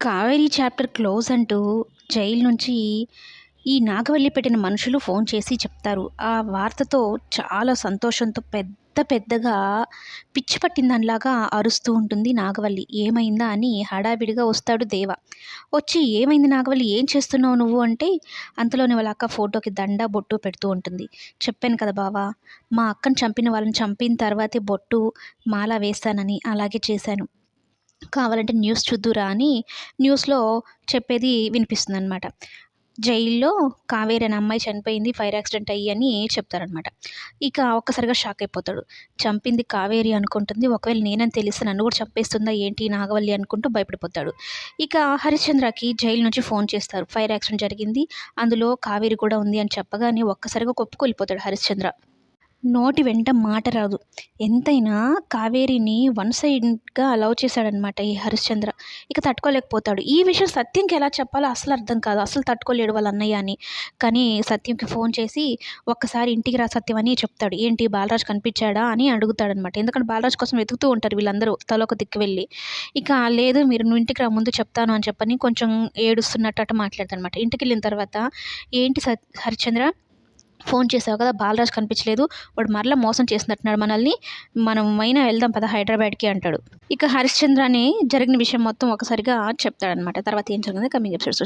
Kaveri chapter close అంటూ jail నుంచి ఈ నాగవల్లి పెట్టిన మనుషులు ఫోన్ చేసి చెప్తారు. ఆ వార్తతో చాలా సంతోషంతో పెద్ద పెద్దగా పిచ్చి పట్టిందనిలాగా అరుస్తూ ఉంటుంది నాగవల్లి. ఏమైందా అని హడావిడిగా వస్తాడు దేవ. వచ్చి ఏమైంది నాగవల్లి? ఏం చేస్తున్నావు నువ్వు? అంటే అంతలోనే వాళ్ళ అక్క ఫోటోకి దండ బొట్టు పెడుతూ ఉంటుంది. చెప్పాను కదా బావా మా అక్కను చంపిన వాళ్ళని చంపిన తర్వాతే బొట్టు మాల వేస్తానని అలాగే చేశాను. కావాలంటే న్యూస్ చూద్దురా అని న్యూస్లో చెప్పేది వినిపిస్తుంది అనమాట జైల్లో కావేరి అనే అమ్మాయి చనిపోయింది ఫైర్ యాక్సిడెంట్ అయ్యి అని చెప్తారనమాట ఇక ఒక్కసారిగా షాక్ అయిపోతాడు. చంపింది కావేరి అనుకుంటుంది ఒకవేళ నేనని తెలిస్తే నన్ను కూడా చంపేస్తుందా ఏంటి నాగవల్లి అనుకుంటూ భయపడిపోతాడు. ఇక హరిశ్చంద్రకి జైలు నుంచి ఫోన్ చేస్తారు. ఫైర్ యాక్సిడెంట్ జరిగింది అందులో కావేరి కూడా ఉంది అని చెప్పగానే ఒక్కసారిగా కొప్పుకొలిపోతాడు హరిశ్చంద్ర. నోటి వెంట మాట రాదు. ఎంతైనా కావేరిని వన్ సైడ్గా అలౌ చేశాడనమాట ఈ హరిశ్చంద్ర. ఇక తట్టుకోలేకపోతాడు. ఈ విషయం సత్యంకి ఎలా చెప్పాలో అసలు అర్థం కాదు. అసలు తట్టుకోలేడు వాళ్ళ అన్నయ్య అని. కానీ సత్యంకి ఫోన్ చేసి ఒక్కసారి ఇంటికి రా సత్యం అని చెప్తాడు. ఏంటి బాలరాజ్ కనిపించాడా? అని అడుగుతాడనమాట ఎందుకంటే బాలరాజ్ కోసం వెతుకుతూ ఉంటారు వీళ్ళందరూ తలొక దిక్కు వెళ్ళి. ఇక లేదు మీరు నువ్వు ఇంటికి రా ముందు చెప్తాను అని చెప్పని కొంచెం ఏడుస్తున్నట్టు అట్ట మాట్లాడతానమాట ఇంటికి వెళ్ళిన తర్వాత ఏంటి సత్ హరిశ్చంద్ర ఫోన్ చేసావు కదా బాలరాజ్ కనిపించలేదు. వాడు మరలా మోసం చేసినట్టున్నాడు మనల్ని. మనం అయినా వెళ్దాం పద హైదరాబాద్కి అంటాడు. ఇక హరిశ్చంద్రని జరిగిన విషయం మొత్తం ఒకసారిగా చెప్తాడనమాట తర్వాత ఏం జరిగింది కమింగ్ ఎపిసోడ్స్